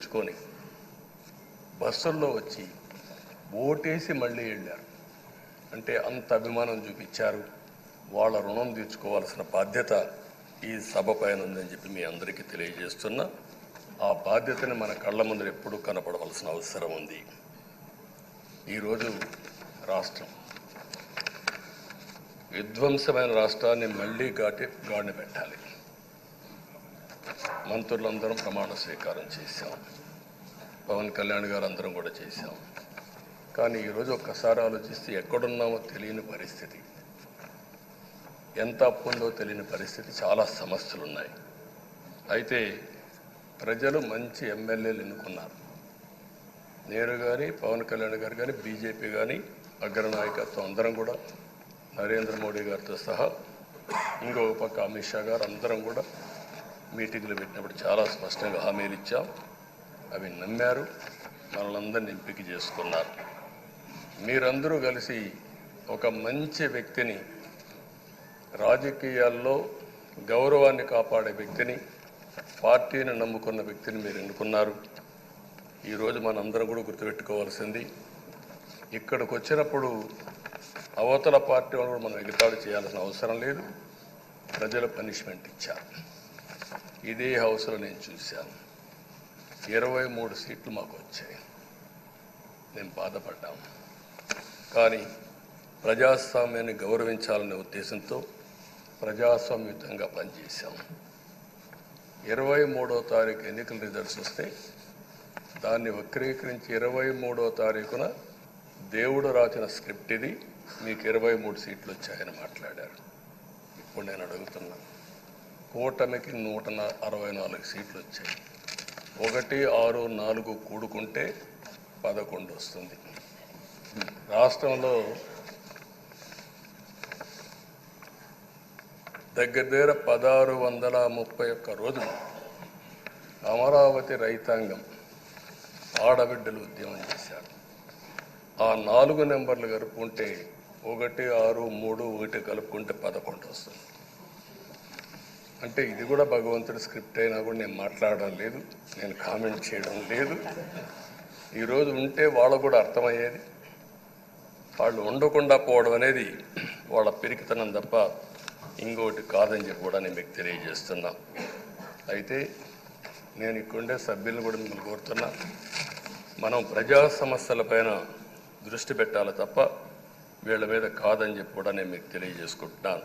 తెచ్చుకొని బస్సుల్లో వచ్చి ఓటేసి మళ్ళీ వెళ్ళారు. అంటే అంత అభిమానం చూపించారు. వాళ్ళ రుణం తీర్చుకోవాల్సిన బాధ్యత ఈ సభ పైన ఉందని చెప్పి మీ అందరికీ తెలియజేస్తున్నా. ఆ బాధ్యతని మన కళ్ళ ముందు ఎప్పుడూ కనపడవలసిన అవసరం ఉంది. ఈరోజు రాష్ట్రం. విధ్వంసమైన రాష్ట్రాన్ని మళ్ళీ గాటి గాడిన పెట్టాలి. మంత్రులందరం ప్రమాణ స్వీకారం చేశాం. పవన్ కళ్యాణ్ గారు అందరం కూడా చేశాం. కానీ ఈరోజు ఒక్కసారి ఆలోచిస్తే ఎక్కడున్నామో తెలియని పరిస్థితి. ఎంత అప్పు ఉందో తెలియని పరిస్థితి చాలా సమస్యలు ఉన్నాయి అయితే ప్రజలు మంచి ఎమ్మెల్యేలు ఎన్నుకున్నారు. నేను కానీ పవన్ కళ్యాణ్ గారు కానీ బీజేపీ కానీ అగ్రనాయకత్వం అందరం కూడా నరేంద్ర మోడీ గారితో సహా ఇంకొక పక్క అమిత్ షా గారు అందరం కూడా మీటింగ్లు పెట్టినప్పుడు చాలా స్పష్టంగా హామీలు ఇచ్చాం. అవి నమ్మారు. మనలందరిని ఎంపిక చేసుకున్నారు. మీరందరూ కలిసి ఒక మంచి వ్యక్తిని రాజకీయాల్లో గౌరవాన్ని కాపాడే వ్యక్తిని పార్టీని నమ్ముకున్న వ్యక్తిని మీరు ఎన్నుకున్నారు. ఈరోజు మనందరం కూడా గుర్తుపెట్టుకోవాల్సింది ఇక్కడికి వచ్చినప్పుడు అవతల పార్టీ వాళ్ళు కూడా మనం ఎగతాడు చేయాల్సిన అవసరం లేదు. ప్రజలు పనిష్మెంట్ ఇచ్చారు. ఇదే హౌస్లో నేను చూశాను. ఇరవై మూడు సీట్లు మాకు వచ్చాయి. మేము బాధపడ్డాము కానీ ప్రజాస్వామ్యాన్ని గౌరవించాలనే ఉద్దేశంతో ప్రజాస్వామ్యుతంగా పనిచేశాం. ఇరవై మూడో తారీఖు ఎన్నికల రిజల్ట్స్ వస్తే దాన్ని వక్రీకరించి ఇరవై మూడో తారీఖున దేవుడు రాసిన స్క్రిప్ట్ ఇది. మీకు ఇరవై మూడు సీట్లు వచ్చాయని మాట్లాడారు. ఇప్పుడు నేను అడుగుతున్నాను కూటమికి నూట అరవై నాలుగు సీట్లు వచ్చాయి. ఒకటి ఆరు నాలుగు కూడుకుంటే పదకొండు వస్తుంది. రాష్ట్రంలో దగ్గర దగ్గర పదహారు వందల ముప్పై ఒక్క రోజులు అమరావతి రైతాంగం ఆడబిడ్డలు ఉద్యమం చేశారు. ఆ నాలుగు నెంబర్లు కలుపుకుంటే ఒకటి ఆరు మూడు ఒకటి కలుపుకుంటే పదకొండు వస్తుంది. అంటే ఇది కూడా భగవంతుడి స్క్రిప్ట్ అయినా కూడా నేను మాట్లాడడం లేదు నేను కామెంట్ చేయడం లేదు. ఈరోజు ఉంటే వాళ్ళకు కూడా అర్థమయ్యేది. వాళ్ళు ఉండకుండా పోవడం అనేది వాళ్ళ పెరిగితనం తప్ప ఇంకోటి కాదని చెప్పి కూడా నేను మీకు తెలియజేస్తున్నా. అయితే నేను ఇక్కడుండే సభ్యులను కూడా మిమ్మల్ని కోరుతున్నా మనం ప్రజా సమస్యలపైన దృష్టి పెట్టాలి తప్ప వీళ్ళ మీద కాదని చెప్పి కూడా నేను మీకు తెలియజేసుకుంటున్నాను.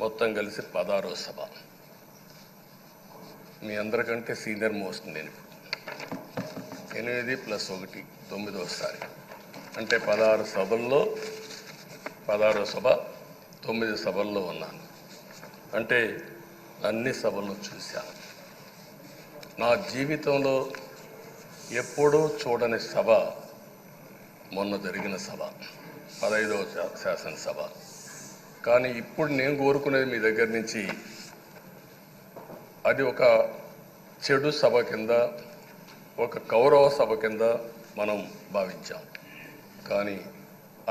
మొత్తం కలిసి పదారో సభ. మీ అందరికంటే సీనియర్ మోస్ట్ నేను ఎనిమిది ప్లస్ ఒకటి తొమ్మిదోసారి అంటే పదహారు సభల్లో పదహారో సభ తొమ్మిది సభల్లో ఉన్నాను. అంటే అన్ని సభలు చూశాను. నా జీవితంలో ఎప్పుడూ చూడని సభ మొన్న జరిగిన సభ పదహైదవ శా- శాసనసభ. కానీ ఇప్పుడు నేను కోరుకునేది మీ దగ్గర నుంచి అది ఒక చెడు సభ కింద ఒక కౌరవ సభ కింద మనం భావించాం. కానీ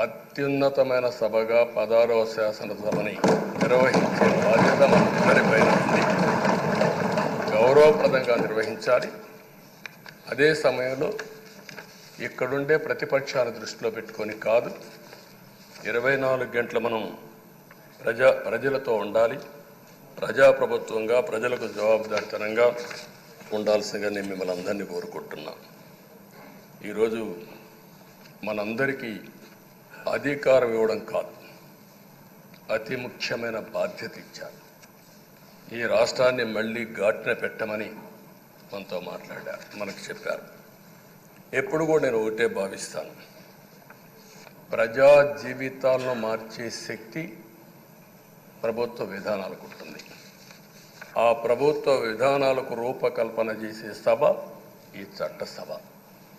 అత్యున్నతమైన సభగా పదహారవ శాసనసభని నిర్వహించే బాధ్యత మనందరిపైన ఉంది. గౌరవప్రదంగా నిర్వహించాలి. అదే సమయంలో ఇక్కడుండే ప్రతిపక్షాన్ని దృష్టిలో పెట్టుకొని కాదు ఇరవై నాలుగు గంటలు మనం ప్రజా ప్రజలతో ఉండాలి. ప్రజాప్రభుత్వంగా ప్రజలకు జవాబుదారితనంగా ఉండాల్సిందిగా నేను మిమ్మల్ని అందరినీ కోరుకుంటున్నా. ఈరోజు మనందరికీ అధికారం ఇవ్వడం కాదు అతి ముఖ్యమైన బాధ్యత ఇచ్చారు. ఈ రాష్ట్రాన్ని మళ్ళీ ఘాటున పెట్టమని మనతో మాట్లాడారు మనకు చెప్పారు. ఎప్పుడు కూడా నేను ఒకటే భావిస్తాను. ప్రజా జీవితాలను మార్చే శక్తి ప్రభుత్వ విధానాలకు ఉంటుంది. ఆ ప్రభుత్వ విధానాలకు రూపకల్పన చేసే సభ ఈ చట్టసభ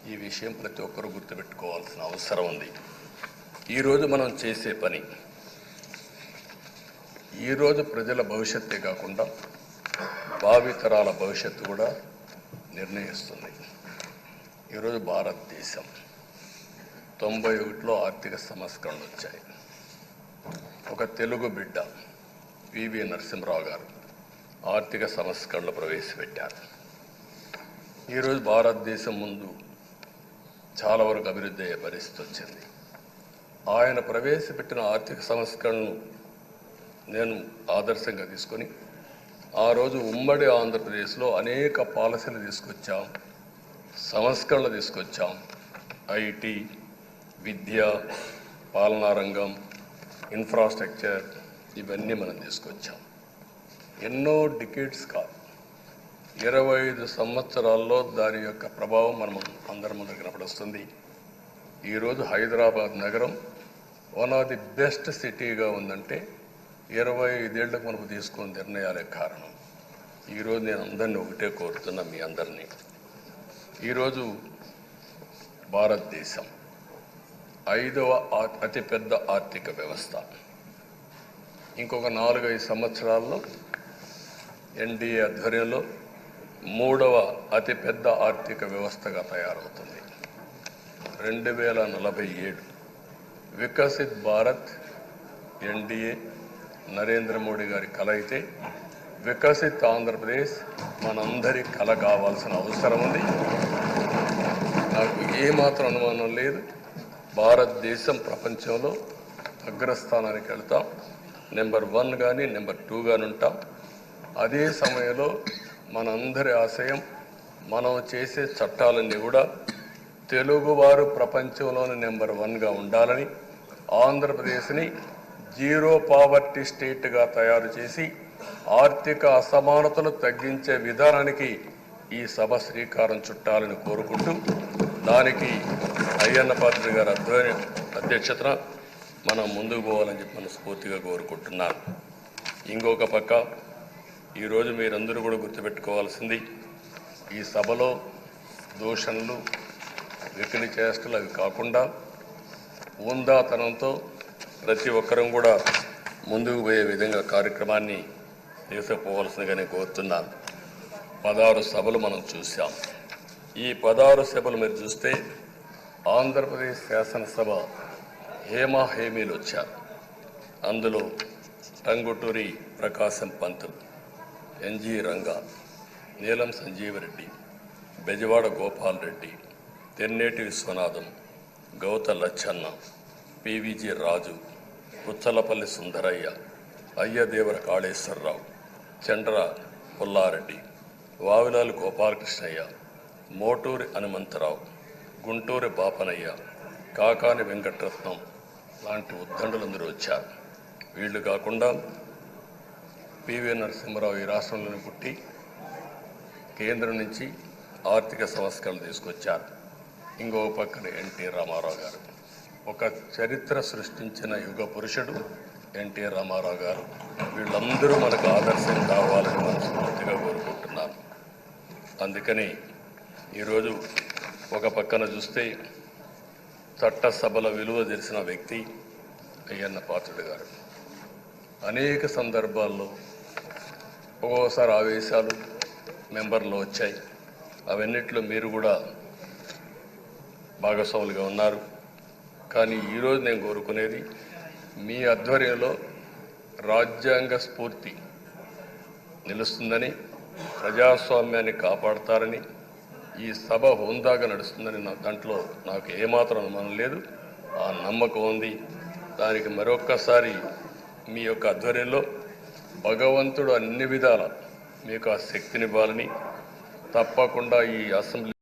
ఈ విషయం ప్రతి ఒక్కరూ గుర్తుపెట్టుకోవాల్సిన అవసరం ఉంది. ఈరోజు మనం చేసే పని ఈరోజు ప్రజల భవిష్యత్తే కాకుండా భావితరాల భవిష్యత్తు కూడా నిర్ణయిస్తుంది. ఈరోజు భారతదేశం తొంభై ఒకటిలో ఆర్థిక సంస్కరణలు వచ్చాయి. ఒక తెలుగు బిడ్డ పివి నరసింహరావు గారు ఆర్థిక సంస్కరణలు ప్రవేశపెట్టారు. ఈరోజు భారతదేశం ముందు చాలా వరకు అభివృద్ధి అయ్యే పరిస్థితి వచ్చింది. ఆయన ప్రవేశపెట్టిన ఆర్థిక సంస్కరణను నేను ఆదర్శంగా తీసుకొని ఆ రోజు ఉమ్మడి ఆంధ్రప్రదేశ్లో అనేక పాలసీలు తీసుకొచ్చాం సంస్కరణలు తీసుకొచ్చాం. ఐటీ విద్య పాలనా రంగం ఇన్ఫ్రాస్ట్రక్చర్ ఇవన్నీ మనం తీసుకొచ్చాం. ఎన్నో డికేట్స్ కాదు. ఇరవై ఐదు సంవత్సరాల్లో దాని యొక్క ప్రభావం మనం అందరి ముందు కనపడుస్తుంది. ఈరోజు హైదరాబాద్ నగరం వన్ ఆఫ్ ది బెస్ట్ సిటీగా ఉందంటే ఇరవై ఐదేళ్ళకు మనకు తీసుకున్న నిర్ణయాలే కారణం. ఈరోజు నేను అందరినీ ఒకటే కోరుతున్నా మీ అందరినీ. ఈరోజు భారతదేశం ఐదవ అతిపెద్ద ఆర్థిక వ్యవస్థ. ఇంకొక నాలుగైదు సంవత్సరాల్లో ఎన్డీఏ ఆధ్వర్యంలో మూడవ అతిపెద్ద ఆర్థిక వ్యవస్థగా తయారవుతుంది. రెండు వేల నలభై ఏడు వికసిత్ భారత్ ఎన్డీఏ నరేంద్ర మోడీ గారి కల అయితే వికసిత్ ఆంధ్రప్రదేశ్ మనందరి కల కావాల్సిన అవసరం ఉంది. నాకు ఏమాత్రం అనుమానం లేదు. భారతదేశం ప్రపంచంలో అగ్రస్థానానికి వెళ్తాం. నెంబర్ వన్ కానీ నెంబర్ టూ కానీ ఉంటాం. అదే సమయంలో మనందరి ఆశయం మనం చేసే చట్టాలన్నీ కూడా తెలుగువారు ప్రపంచంలోని నెంబర్ వన్గా ఉండాలని ఆంధ్రప్రదేశ్ని జీరో పావర్టీ స్టేట్గా తయారు చేసి ఆర్థిక అసమానతలు తగ్గించే విధానానికి ఈ సభ శ్రీకారం చుట్టాలని కోరుకుంటూ దానికి అయ్యన్న పాత్ర గారి అధ్వర్యం అధ్యక్షతన మనం ముందుకు పోవాలని చెప్పి మనస్ఫూర్తిగా కోరుకుంటున్నాను. ఇంకొక పక్క ఈరోజు మీరందరూ కూడా గుర్తుపెట్టుకోవాల్సింది ఈ సభలో దూషణలు వెకిలి చేష్టలు అవి కాకుండా ఉందాతనంతో ప్రతి ఒక్కరం కూడా ముందుకు పోయే విధంగా కార్యక్రమాన్ని తీసుకుపోవాల్సిందిగా నేను కోరుతున్నాను. పదహారు సభలు మనం చూసాం ఈ పదహారు సభలు మీరు చూస్తే ఆంధ్రప్రదేశ్ శాసనసభ హేమా హేమీలు వచ్చారు. అందులో టంగుటూరి ప్రకాశం పంతులు ఎన్జి రంగా నీలం సంజీవరెడ్డి బెజవాడ గోపాల్ రెడ్డి తెన్నేటి విశ్వనాథం గౌత లచ్చన్న పివిజి రాజు పుచ్చలపల్లి సుందరయ్య అయ్యదేవర కాళేశ్వరరావు చండ్ర పుల్లారెడ్డి వావిలాలు గోపాలకృష్ణయ్య మోటూరి హనుమంతరావు గుంటూరి బాపనయ్య కాకాని వెంకటరత్నం లాంటి ఉద్దండులందరూ వచ్చారు. వీళ్ళు కాకుండా పివి నరసింహరావు ఈ రాష్ట్రంలోనే పుట్టి కేంద్రం నుంచి ఆర్థిక సంస్కరణలు తీసుకొచ్చారు. ఇంకో పక్కన ఎన్టీ రామారావు గారు. ఒక చరిత్ర సృష్టించిన యుగ పురుషుడు ఎన్టీ రామారావు గారు. వీళ్ళందరూ మనకు ఆదర్శం కావాలని మనస్ఫూర్తిగా కోరుకుంటున్నాను. అందుకని ఈరోజు ఒక పక్కన చూస్తే చట్టసభల విలువ తెలిసిన వ్యక్తి అయ్యన్న పాత్రుడు గారు. అనేక సందర్భాల్లో ఒక్కోసారి ఆవేశాలు మెంబర్లో వచ్చాయి. అవన్నిట్లో మీరు కూడా భాగస్వాములుగా ఉన్నారు. కానీ ఈరోజు నేను కోరుకునేది మీ ఆధ్వర్యంలో రాజ్యాంగ స్ఫూర్తి నిలుస్తుందని ప్రజాస్వామ్యాన్ని కాపాడతారని ఈ సభ హుందాగా నడుస్తుందని నా దాంట్లో నాకు ఏమాత్రం అనుమానం లేదు. ఆ నమ్మకం ఉంది. దానికి మరొక్కసారి మీ యొక్క ఆధ్వర్యంలో భగవంతుడు అన్ని విధాల మీకు ఆ శక్తినివ్వాలని తప్పకుండా ఈ అసెంబ్లీ